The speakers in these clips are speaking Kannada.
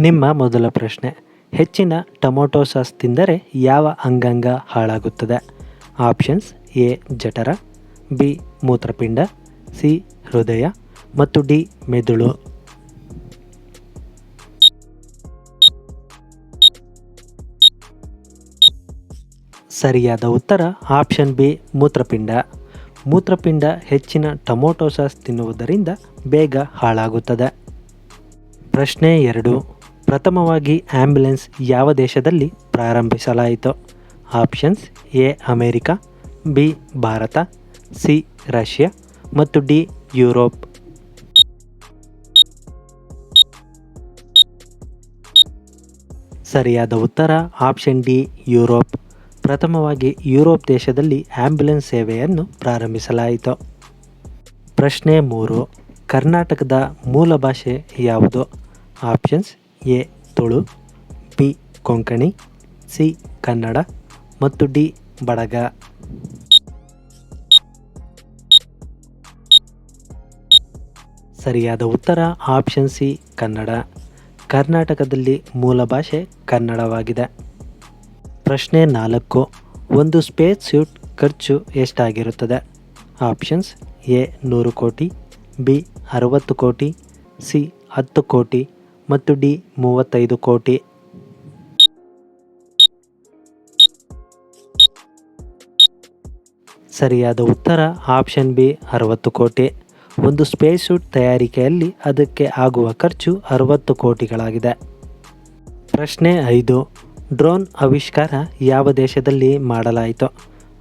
ನಿಮ್ಮ ಮೊದಲ ಪ್ರಶ್ನೆ. ಹೆಚ್ಚಿನ ಟೊಮೊಟೊ ಸಾಸ್ ತಿಂದರೆ ಯಾವ ಅಂಗಾಂಗ ಹಾಳಾಗುತ್ತದೆ? ಆಪ್ಷನ್ಸ್ ಎ, ಜಠರ, ಬಿ, ಮೂತ್ರಪಿಂಡ, ಸಿ, ಹೃದಯ ಮತ್ತು ಡಿ, ಮೆದುಳು. ಸರಿಯಾದ ಉತ್ತರ ಆಪ್ಷನ್ ಬಿ, ಮೂತ್ರಪಿಂಡ. ಮೂತ್ರಪಿಂಡ ಹೆಚ್ಚಿನ ಟೊಮೊಟೊ ಸಾಸ್ ತಿನ್ನುವುದರಿಂದ ಬೇಗ ಹಾಳಾಗುತ್ತದೆ. ಪ್ರಶ್ನೆ ಎರಡು. ಪ್ರಥಮವಾಗಿ ಆ್ಯಂಬುಲೆನ್ಸ್ ಯಾವ ದೇಶದಲ್ಲಿ ಪ್ರಾರಂಭಿಸಲಾಯಿತು? Options A, America, B, Bharat, C, Russia ಮತ್ತು ಡಿ, ಯುರೋಪ್. ಸರಿಯಾದ ಉತ್ತರ, ಆಪ್ಷನ್ ಡಿ, ಯುರೋಪ್. ಪ್ರಥಮವಾಗಿ ಯುರೋಪ್ ದೇಶದಲ್ಲಿ ಆ್ಯಂಬುಲೆನ್ಸ್ ಸೇವೆಯನ್ನು ಪ್ರಾರಂಭಿಸಲಾಯಿತು. ಪ್ರಶ್ನೆ ಮೂರು, ಕರ್ನಾಟಕದ ಮೂಲ ಭಾಷೆ ಯಾವುದು? Options A Tulu, B Konkani, C Kannada ಮತ್ತು ಡಿ ಬಡಗ. ಸರಿಯಾದ ಉತ್ತರ ಆಪ್ಷನ್ ಸಿ ಕನ್ನಡ. ಕರ್ನಾಟಕದಲ್ಲಿ ಮೂಲ ಭಾಷೆ ಕನ್ನಡವಾಗಿದೆ. ಪ್ರಶ್ನೆ ನಾಲ್ಕು, ಒಂದು ಸ್ಪೇಸ್ ಸ್ಯೂಟ್ ಖರ್ಚು ಎಷ್ಟಾಗಿರುತ್ತದೆ? ಆಪ್ಷನ್ಸ್ ಎ ನೂರು ಕೋಟಿ, ಬಿ ಅರವತ್ತು ಕೋಟಿ, ಸಿ ಹತ್ತು ಕೋಟಿ. ಮತ್ತು ಡಿ, ಮೂವತ್ತೈದು ಕೋಟಿ. ಸರಿಯಾದ ಉತ್ತರ, ಆಪ್ಷನ್ ಬಿ, ಅರವತ್ತು ಕೋಟಿ. ಒಂದು ಸ್ಪೇಸ್ ಸೂಟ್ ತಯಾರಿಕೆಯಲ್ಲಿ ಅದಕ್ಕೆ ಆಗುವ ಖರ್ಚು ಅರವತ್ತು ಕೋಟಿಗಳಾಗಿದೆ. ಪ್ರಶ್ನೆ ಐದು, ಡ್ರೋನ್ ಆವಿಷ್ಕಾರ ಯಾವ ದೇಶದಲ್ಲಿ ಮಾಡಲಾಯಿತು?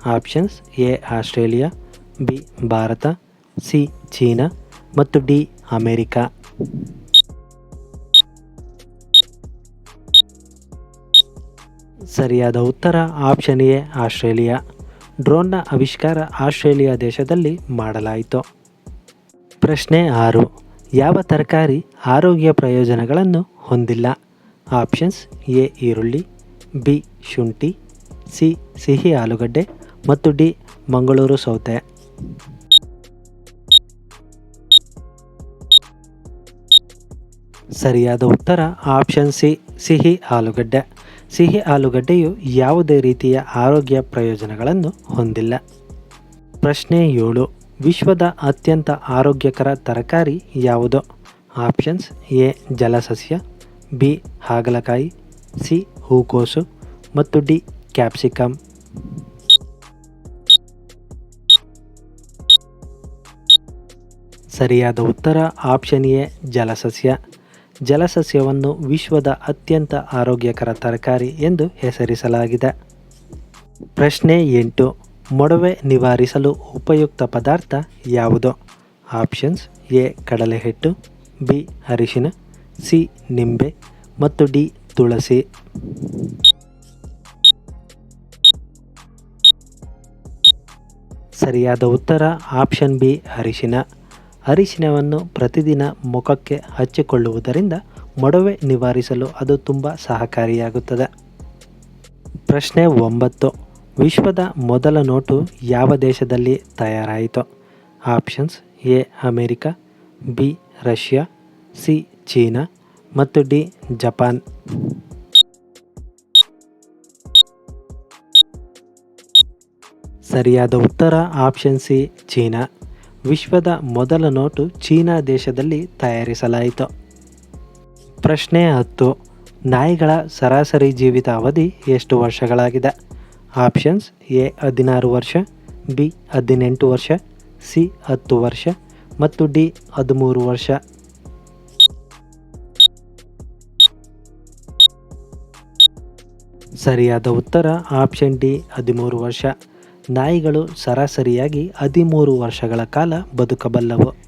Options A, Australia, B, Bharat, C, China ಮತ್ತು ಡಿ, ಅಮೇರಿಕಾ. ಸರಿಯಾದ ಉತ್ತರ ಆಪ್ಷನ್ ಎ, ಆಸ್ಟ್ರೇಲಿಯಾ. ಡ್ರೋನ್ನ ಆವಿಷ್ಕಾರ ಆಸ್ಟ್ರೇಲಿಯಾ ದೇಶದಲ್ಲಿ ಮಾಡಲಾಯಿತು. ಪ್ರಶ್ನೆ ಆರು, ಯಾವ ತರಕಾರಿ ಆರೋಗ್ಯ ಪ್ರಯೋಜನಗಳನ್ನು ಹೊಂದಿಲ್ಲ? ಆಪ್ಷನ್ಸ್ ಎ, ಈರುಳ್ಳಿ, ಬಿ, ಶುಂಠಿ, ಸಿ, ಸಿಹಿ ಆಲೂಗಡ್ಡೆ ಮತ್ತು ಡಿ, ಮಂಗಳೂರು ಸೌತೆ. ಸರಿಯಾದ ಉತ್ತರ ಆಪ್ಷನ್ ಸಿ, ಸಿಹಿ ಆಲೂಗಡ್ಡೆ. ಸಿಹಿ ಆಲೂಗಡ್ಡೆಯು ಯಾವುದೇ ರೀತಿಯ ಆರೋಗ್ಯ ಪ್ರಯೋಜನಗಳನ್ನು ಹೊಂದಿಲ್ಲ. ಪ್ರಶ್ನೆ ಏಳು. ವಿಶ್ವದ ಅತ್ಯಂತ ಆರೋಗ್ಯಕರ ತರಕಾರಿ ಯಾವುದು? Options A. ಜಲಸಸ್ಯ, ಬಿ. ಹಾಗಲಕಾಯಿ, ಸಿ. ಹೂಕೋಸು ಮತ್ತು ಡಿ. ಕ್ಯಾಪ್ಸಿಕಮ್ ಸರಿಯಾದ ಉತ್ತರ ಆಪ್ಷನ್ ಎ. ಜಲಸಸ್ಯ. ಜಲಸಸ್ಯವನ್ನು ವಿಶ್ವದ ಅತ್ಯಂತ ಆರೋಗ್ಯಕರ ತರಕಾರಿ ಎಂದು ಹೆಸರಿಸಲಾಗಿದೆ. ಪ್ರಶ್ನೆ ಎಂಟು, ಮೊಡವೆ ನಿವಾರಿಸಲು ಉಪಯುಕ್ತ ಪದಾರ್ಥ ಯಾವುದು? ಆಪ್ಷನ್ಸ್, ಎ, ಕಡಲೆಹಿಟ್ಟು, ಬಿ, ಅರಿಶಿನ, ಸಿ, ನಿಂಬೆ ಮತ್ತು ಡಿ, ತುಳಸಿ. ಸರಿಯಾದ ಉತ್ತರ ಆಪ್ಷನ್ ಬಿ, ಅರಿಶಿನ. ಅರಿಶಿನವನ್ನು ಪ್ರತಿದಿನ ಮುಖಕ್ಕೆ ಹಚ್ಚಿಕೊಳ್ಳುವುದರಿಂದ ಮೊಡವೆ ನಿವಾರಿಸಲು ಅದು ತುಂಬ ಸಹಕಾರಿಯಾಗುತ್ತದೆ. ಪ್ರಶ್ನೆ ಒಂಬತ್ತು. ವಿಶ್ವದ ಮೊದಲ ನೋಟು ಯಾವ ದೇಶದಲ್ಲಿ ತಯಾರಾಯಿತು? Options A, America, B, Russia, C, China ಮತ್ತು ಡಿ, ಜಪಾನ್. ಸರಿಯಾದ ಉತ್ತರ ಆಪ್ಷನ್ ಸಿ, ಚೀನಾ. ವಿಶ್ವದ ಮೊದಲ ನೋಟು ಚೀನಾ ದೇಶದಲ್ಲಿ ತಯಾರಿಸಲಾಯಿತು. ಪ್ರಶ್ನೆ ಹತ್ತು, ನಾಯಿಗಳ ಸರಾಸರಿ ಜೀವಿತಾವಧಿ ಎಷ್ಟು ವರ್ಷಗಳಾಗಿದೆ? ಆಪ್ಷನ್ಸ್ ಎ, ಹದಿನಾರು ವರ್ಷ, ಬಿ, ಹದಿನೆಂಟು ವರ್ಷ, ಸಿ, ಹತ್ತು ವರ್ಷ ಮತ್ತು ಡಿ, ಹದಿಮೂರು ವರ್ಷ. ಸರಿಯಾದ ಉತ್ತರ ಆಪ್ಷನ್ ಡಿ, ಹದಿಮೂರು ವರ್ಷ. ನಾಯಿಗಳು ಸರಾಸರಿಯಾಗಿ ಹದಿಮೂರು ವರ್ಷಗಳ ಕಾಲ ಬದುಕಬಲ್ಲವು.